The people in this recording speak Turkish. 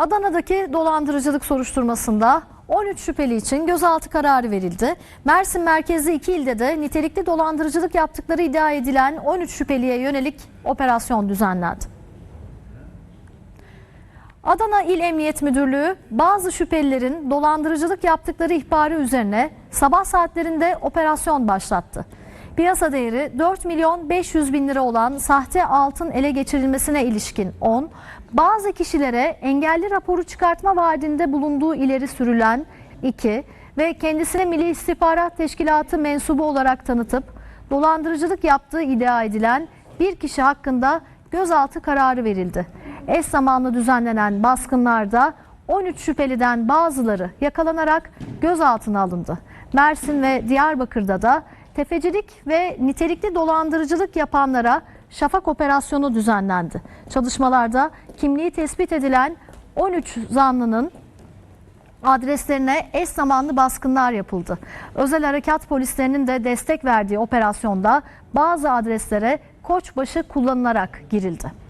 Adana'daki dolandırıcılık soruşturmasında 13 şüpheli için gözaltı kararı verildi. Mersin merkezli iki ilde de nitelikli dolandırıcılık yaptıkları iddia edilen 13 şüpheliye yönelik operasyon düzenlendi. Adana İl Emniyet Müdürlüğü bazı şüphelilerin dolandırıcılık yaptıkları ihbarı üzerine sabah saatlerinde operasyon başlattı. Piyasa değeri 4 milyon 500 bin lira olan sahte altın ele geçirilmesine ilişkin 10, bazı kişilere engelli raporu çıkartma vaadinde bulunduğu ileri sürülen 2 ve kendisine Milli İstihbarat Teşkilatı mensubu olarak tanıtıp dolandırıcılık yaptığı iddia edilen bir kişi hakkında gözaltı kararı verildi. Eş zamanlı düzenlenen baskınlarda 13 şüpheliden bazıları yakalanarak gözaltına alındı. Mersin ve Diyarbakır'da da tefecilik ve nitelikli dolandırıcılık yapanlara şafak operasyonu düzenlendi. Çalışmalarda kimliği tespit edilen 13 zanlının adreslerine eş zamanlı baskınlar yapıldı. Özel harekat polislerinin de destek verdiği operasyonda bazı adreslere koçbaşı kullanılarak girildi.